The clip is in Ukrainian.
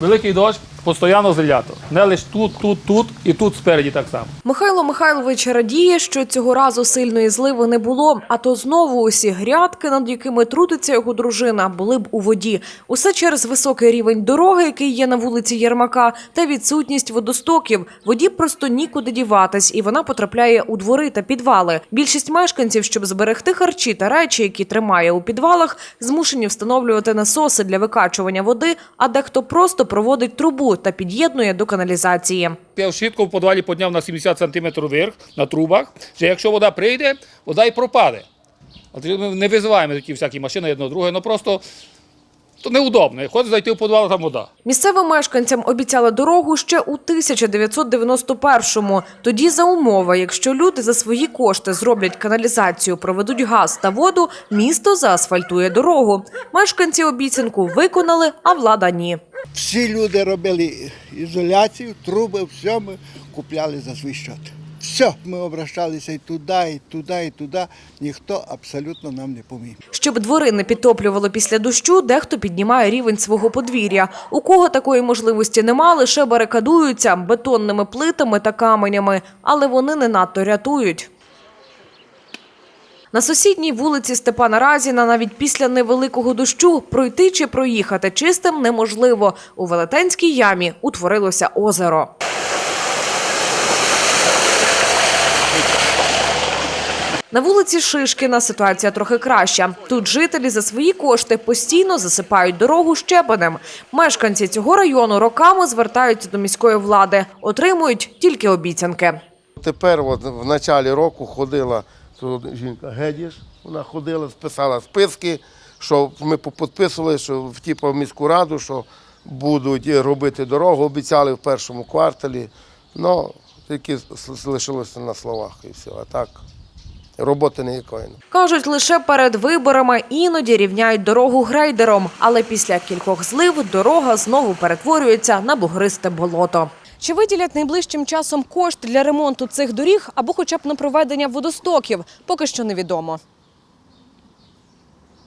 Великий дощ постійно злято. Не лише тут, тут, тут і тут спереді так само. Михайло Михайлович радіє, що цього разу сильної зливи не було. А то знову усі грядки, над якими трудиться його дружина, були б у воді. Усе через високий рівень дороги, який є на вулиці Єрмака, та відсутність водостоків. Воді просто нікуди діватись, і вона потрапляє у двори та підвали. Більшість мешканців, щоб зберегти харчі та речі, які тримає у підвалах, змушені встановлювати насоси для викачування води, а дехто просто проводить трубу та під'єднує до каналізації. Я щітку в підвалі підняв на 70 см вверх на трубах, що якщо вода прийде, вода і пропаде. Ми не визиваємо такі всякі машини одно друге, ну просто то неудобно. Ходить зайти в підвал, там вода. Місцевим мешканцям обіцяли дорогу ще у 1991-му. Тоді за умови, якщо люди за свої кошти зроблять каналізацію, проведуть газ та воду, місто заасфальтує дорогу. Мешканці обіцянку виконали, а влада ні. Всі люди робили ізоляцію, труби, все ми купляли за свій счет. Все, ми обращалися і туди, і туди, і туди. Ніхто абсолютно нам не поміг. Щоб двори не підтоплювало після дощу, дехто піднімає рівень свого подвір'я. У кого такої можливості нема, лише барикадуються бетонними плитами та каменями, але вони не надто рятують. На сусідній вулиці Степана Разіна навіть після невеликого дощу пройти чи проїхати чистим неможливо. У Велетенській ямі утворилося озеро. На вулиці Шишкіна ситуація трохи краща. Тут жителі за свої кошти постійно засипають дорогу щебенем. Мешканці цього району роками звертаються до міської влади, отримують тільки обіцянки. Тепер от в началі року ходила тут жінка Гедіш, вона ходила, списала списки, що ми підписували, що в типу, міську раду, що будуть робити дорогу, обіцяли в першому кварталі. Ну, тільки с- лишилося на словах і все. А так роботи ніякої. Кажуть, лише перед виборами іноді рівняють дорогу грейдером, але після кількох злив дорога знову перетворюється на бугристе болото. Чи виділять найближчим часом кошти для ремонту цих доріг або хоча б на проведення водостоків, поки що невідомо.